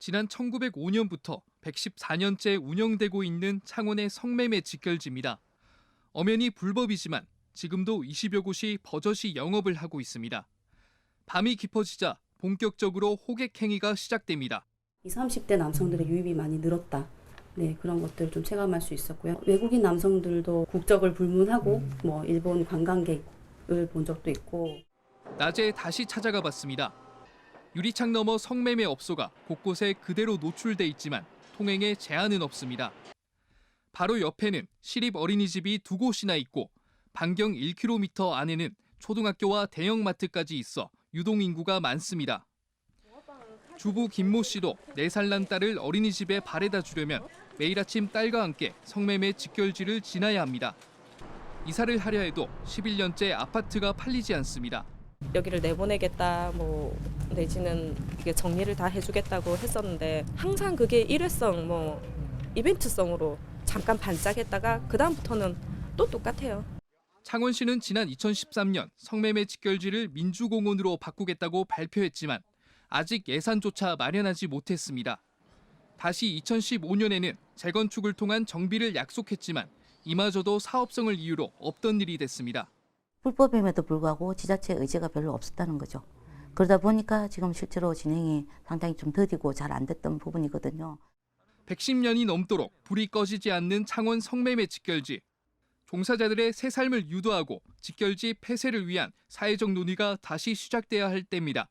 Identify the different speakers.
Speaker 1: 지난 1905년부터 114년째 운영되고 있는 창원의 성매매 직결지입니다. 엄연히 불법이지만 지금도 20여 곳이 버젓이 영업을 하고 있습니다. 밤이 깊어지자 본격적으로 호객 행위가 시작됩니다.
Speaker 2: 20, 30대 남성들의 유입이 많이 늘었다. 네, 그런 것들을 좀 체감할 수 있었고요. 외국인 남성들도 국적을 불문하고 뭐 일본 관광객을 본 적도 있고
Speaker 1: 낮에 다시 찾아가 봤습니다. 유리창 너머 성매매 업소가 곳곳에 그대로 노출돼 있지만 통행에 제한은 없습니다. 바로 옆에는 시립 어린이집이 두 곳이나 있고 반경 1km 안에는 초등학교와 대형마트까지 있어 유동 인구가 많습니다. 주부 김모 씨도 4살 난 딸을 어린이집에 바래다 주려면 매일 아침 딸과 함께 성매매 직결지를 지나야 합니다. 이사를 하려 해도 11년째 아파트가 팔리지 않습니다.
Speaker 3: 여기를 내보내겠다 뭐 내지는 이게 정리를 다 해주겠다고 했었는데 항상 그게 일회성 뭐 이벤트성으로 잠깐 반짝했다가 그 다음부터는 또 똑같아요.
Speaker 1: 창원시는 지난 2013년 성매매 직결지를 민주공원으로 바꾸겠다고 발표했지만 아직 예산조차 마련하지 못했습니다. 다시 2015년에는 재건축을 통한 정비를 약속했지만 이마저도 사업성을 이유로 없던 일이 됐습니다.
Speaker 4: 불법임에도 불구하고 지자체 의지가 별로 없었다는 거죠. 그러다 보니까 지금 실제로 진행이 상당히 좀 더디고 잘 안 됐던 부분이거든요.
Speaker 1: 110년이 넘도록 불이 꺼지지 않는 창원 성매매 직결지. 종사자들의 새 삶을 유도하고 직결지 폐쇄를 위한 사회적 논의가 다시 시작돼야 할 때입니다.